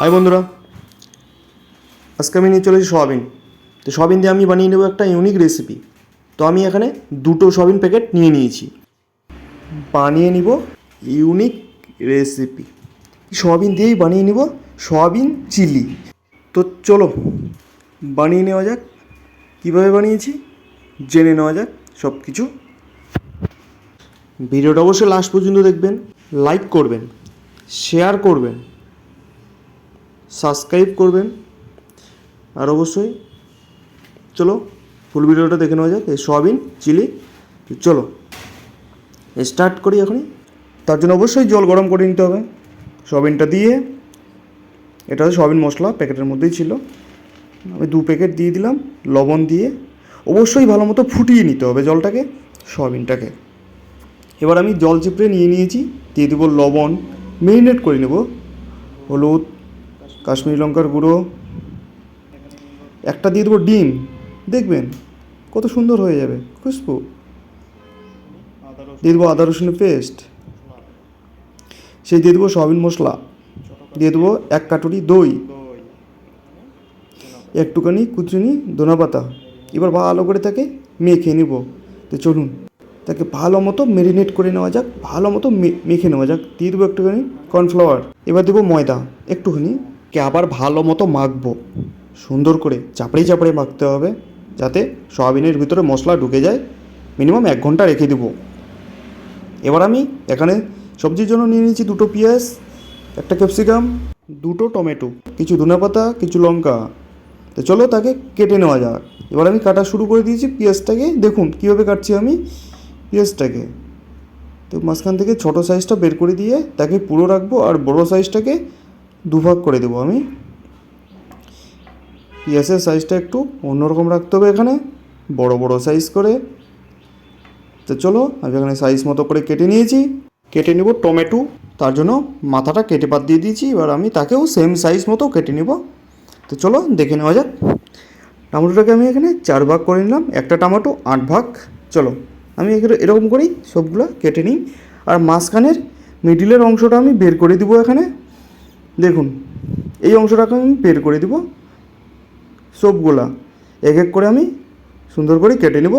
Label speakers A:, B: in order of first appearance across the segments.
A: High বন্ধুরা, আজকে আমি নিয়ে চলেছি সয়াবিন। তো সয়াবিন দিয়ে আমি বানিয়ে নেব একটা ইউনিক রেসিপি তো আমি এখানে দুটো সয়াবিন প্যাকেট নিয়ে নিয়েছি। বানিয়ে নিব ইউনিক রেসিপি সয়াবিন দিয়েই বানিয়ে নিব সয়াবিন চিলি। তো চলো, বানিয়ে নেওয়া যাক। কীভাবে বানিয়েছি জেনে নেওয়া যাক সব কিছু ভিডিওটা অবশ্যই লাস্ট পর্যন্ত দেখবেন লাইক করবেন শেয়ার করবেন। সাবস্ক্রাইব করবেন। আর অবশ্যই চলো ফুল ভিডিওটা দেখে নেওয়া যাক। এই সয়াবিন, চিলি, চলো। স্টার্ট করি এখনই। তার জন্য অবশ্যই জল গরম করে নিতে হবে। সয়াবিনটা দিয়ে, এটা হচ্ছে সয়াবিন মশলা, প্যাকেটের মধ্যেই ছিল। আমি দু প্যাকেট দিয়ে দিলাম, লবণ দিয়ে। অবশ্যই ভালো মতো ফুটিয়ে নিতে হবে জলটাকে, সয়াবিনটাকে। এবার আমি জল চিপড়ে নিয়ে নিয়েছি, দিয়ে দেবো লবণ। মেরিনেট করে নেব। হলুদ কাশ্মীরি লঙ্কার গুঁড়ো। একটা দিয়ে দেবো ডিম। দেখবেন কত সুন্দর হয়ে যাবে। খুশবু। দিয়ে দেবো আদা রসুনের পেস্ট। সেই দিয়ে দেবো সয়াবিন মশলা। দিয়ে দেবো এক কাটুরি দই। একটুখানি কুচুনি ধনা পাতা এবার ভালো করে তাকে মেখে নেব। তো চলুন, তাকে ভালো মতো মেরিনেট করে নেওয়া যাক। ভালো মতো মেখে নেওয়া যাক। দিয়ে দেবো একটুখানি কর্নফ্লাওয়ার এবার দেবো ময়দা। একটুখানি কে আবার ভালো মতো মাখবো। সুন্দর করে চাপড়ে চাপড়ে মাখতে হবে, যাতে সয়াবিনের ভিতরে মশলা ঢুকে যায়। মিনিমাম এক ঘণ্টা রেখে দেবো। এবার আমি এখানে সবজির জন্য নিয়ে নিয়েছি দুটো পেঁয়াজ, একটা ক্যাপসিকাম, দুটো টমেটো, কিছু ধনেপাতা কিছু লঙ্কা। তো চলো তাকে কেটে নেওয়া যাক। এবার আমি কাটা শুরু করে দিয়েছি পেঁয়াজটাকে। দেখুন, কীভাবে কাটছি আমি পেঁয়াজটাকে। তো মাঝখান থেকে ছোটো সাইজটা বের করে দিয়ে তাকে পুরো রাখব আর বড়ো সাইজটাকে দুভাগ করে দেবো আমি। পেঁয়াজের সাইজটা একটু অন্যরকম রাখতে হবে এখানে, বড় বড় সাইজ করে। তো চলো, আমি এখানে সাইজ মতো করে কেটে নিয়েছি। কেটে নেব টমেটো, তার জন্য মাথাটা কেটে বাদ দিয়ে দিয়েছি, এবার আমি তাকেও সেম সাইজ মতো কেটে নেব। তো চলো, দেখে নেওয়া যাক। টমেটোটাকে আমি এখানে চার ভাগ করে নিলাম, একটা টমেটো আট ভাগ। চলো, আমি এখানে এরকম করেই সবগুলো কেটে নিই। আর মাঝখানের মিডিলের অংশটা আমি বের করে দিব এখানে। দেখুন, এই অংশটাকে আমি বের করে দিব, সবগুলা, এক এক করে আমি সুন্দর করে কেটে নেব।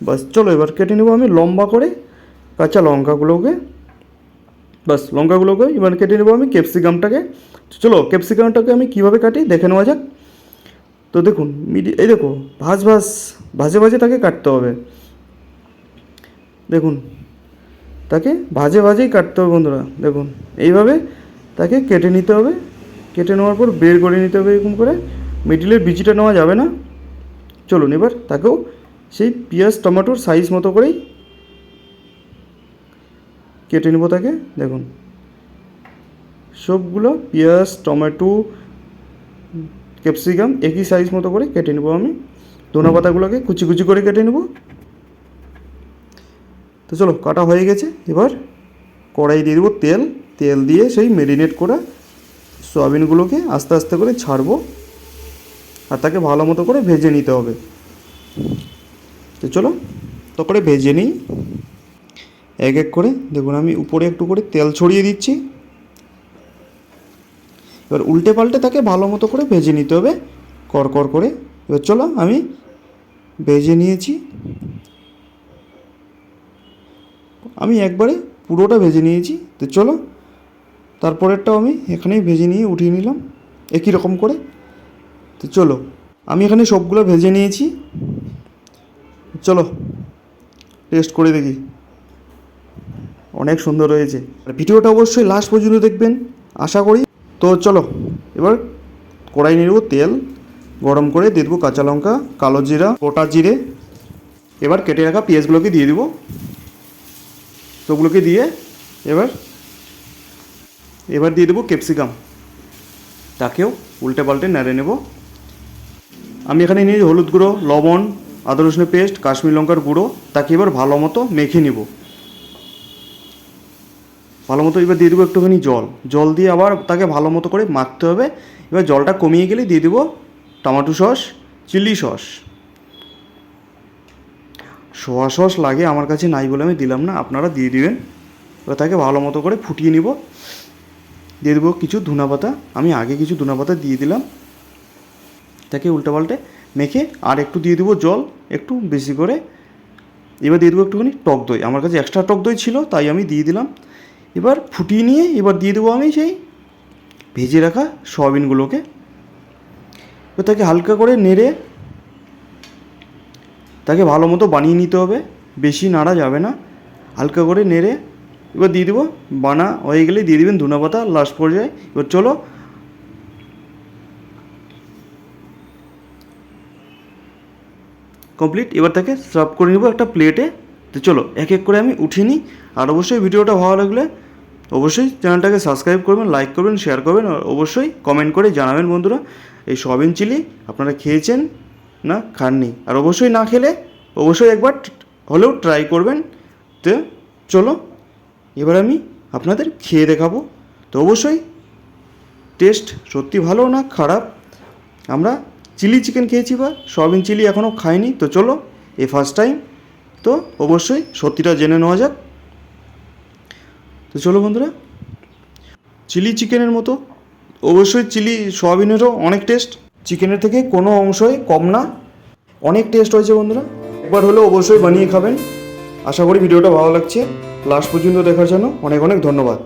A: বাস, চলো এবার কেটে নেব আমি লম্বা করে কাঁচা লঙ্কাগুলোকে। বাস, লঙ্কাগুলোকে এবার কেটে নেব আমি ক্যাপসিকামটাকে। চলো, ক্যাপসিকামটাকে আমি কীভাবে কাটি দেখে নেওয়া যাক। তো দেখুন, মিডি, এই দেখো, ভাজ ভাজ, ভাজে ভাজে তাকে কাটতে হবে। দেখুন, তাকে ভাজে ভাজেই কাটতে হবে বন্ধুরা। দেখুন, এইভাবে তাকে কেটে নিতে হবে। কেটে নেওয়ার পর বের করে নিতে হবে এরকম করে। মিডিলের বিচিটা নেওয়া যাবে না। চলুন এবার তাকেও সেই পেঁয়াজ, টমেটোর সাইজ মতো করেই কেটে নেব তাকে। দেখুন। সবগুলো পেঁয়াজ, টমেটো ক্যাপসিকাম একই সাইজ মতো করে কেটে নেব আমি। ধনে পাতাগুলোকে কুচি কুচি করে কেটে নেব। তো চলো, কাটা হয়ে গেছে। এবার কড়াই দিয়ে দেবো তেল। তেল দিয়ে সেই মেরিনেট করা সয়াবিনগুলোকে আস্তে আস্তে করে ছাড়বো আর তাকে ভালো মতো করে ভেজে নিতে হবে। তো চলো, তো করে ভেজে নিই। এক এক করে, দেখুন আমি উপরে একটু করে তেল ছড়িয়ে দিচ্ছি। এবার উল্টে পাল্টে তাকে ভালো মতো করে ভেজে নিতে হবে কড়কড় করে। এবার চলো আমি ভেজে নিয়েছি। আমি একবারে পুরোটা ভেজে নিয়েছি। তো চলো তারপরেরটাও আমি এখানেই ভেজে নিয়ে উঠিয়ে নিলাম। একই রকম করে। তো চলো, আমি এখানে সবগুলো ভেজে নিয়েছি। চলো টেস্ট করে দেখি। অনেক সুন্দর হয়েছে। আর ভিডিওটা অবশ্যই লাস্ট পর্যন্ত দেখবেন, আশা করি। তো চলো, এবার কড়াই নিয়ে নেব তেল। গরম করে দিয়ে দেবো কাঁচা লঙ্কা, কালো জিরা, গোটা জিরে। এবার কেটে রাখা পেঁয়াজগুলোকে দিয়ে দেবো। সবগুলোকে দিয়ে এবার এবার দিয়ে দেবো ক্যাপসিকাম তাকেও উল্টে পাল্টে নেড়ে নেব। আমি এখানে নিয়ে হলুদ গুঁড়ো, লবণ, আদা রসুনের পেস্ট, কাশ্মীর লঙ্কার গুঁড়ো। তাকে এবার ভালো মতো মেখে নিব। ভালো মতো এবার দিয়ে দেবো একটুখানি জল। জল দিয়ে আবার তাকে ভালো মতো করে মাখতে হবে। এবার জলটা কমিয়ে গেলে দিয়ে দেবো tomato sauce, chilli sauce. Soya sauce লাগে আমার কাছে নাই বলে আমি দিলাম না, আপনারা দিয়ে দিবেন। এবার তাকে ভালো মতো করে ফুটিয়ে নিব। দিয়ে দেবো কিছু ধনা পাতা। আমি আগে কিছু ধনা পাতা দিয়ে দিলাম। তাকে উল্টাপাল্টে মেখে আর একটু দিয়ে দেবো জল, একটু বেশি করে। এবার দিয়ে দেবো একটুখানি টক দই। আমার কাছে এক্সট্রা টক দই ছিল, তাই আমি দিয়ে দিলাম। এবার ফুটিয়ে নিয়ে এবার দিয়ে দেবো আমি সেই ভেজে রাখা সয়াবিনগুলোকে। এবার তাকে হালকা করে নেড়ে তাকে ভালো মতো বানিয়ে নিতে হবে। বেশি নাড়া যাবে না। হালকা করে নেড়ে এবার দিয়ে দেবো বানা, হয়ে গেলে দিয়ে দেবেন ধনে পাতা লাস্ট পর্যায়ে। এবার চলো। কমপ্লিট এবার তাকে সার্ভ করে নেব একটা প্লেটে তো চলো, এক এক করে আমি উঠিয়ে নিই। আর অবশ্যই ভিডিওটা ভালো লাগলে অবশ্যই চ্যানেলটাকে সাবস্ক্রাইব করবেন লাইক করবেন শেয়ার করবেন। আর অবশ্যই কমেন্ট করে জানাবেন বন্ধুরা, এই সয়াবিন চিলি আপনারা খেয়েছেন না খাননি। আর অবশ্যই না খেলে অবশ্যই একবার হলেও ট্রাই করবেন। তো চলো। এবার আমি আপনাদের খেয়ে দেখাবো। তো অবশ্যই টেস্ট সত্যি ভালো না খারাপ। আমরা চিলি চিকেন খেয়েছি বা সয়াবিন চিলি এখনও খাইনি। তো চলো, এ ফার্স্ট টাইম তো অবশ্যই সত্যিটা জেনে নেওয়া যাক। তো চলো বন্ধুরা চিলি চিকেনের মতো। অবশ্যই চিলি সয়াবিনেরও অনেক টেস্ট চিকেনের থেকে কোনো অংশই কম না। অনেক টেস্ট হয়েছে বন্ধুরা। একবার হলেও অবশ্যই বানিয়ে খাবেন। আশা করি ভিডিওটা ভালো লাগছে। লাস্ট পর্যন্ত দেখার জন্য অনেক অনেক ধন্যবাদ।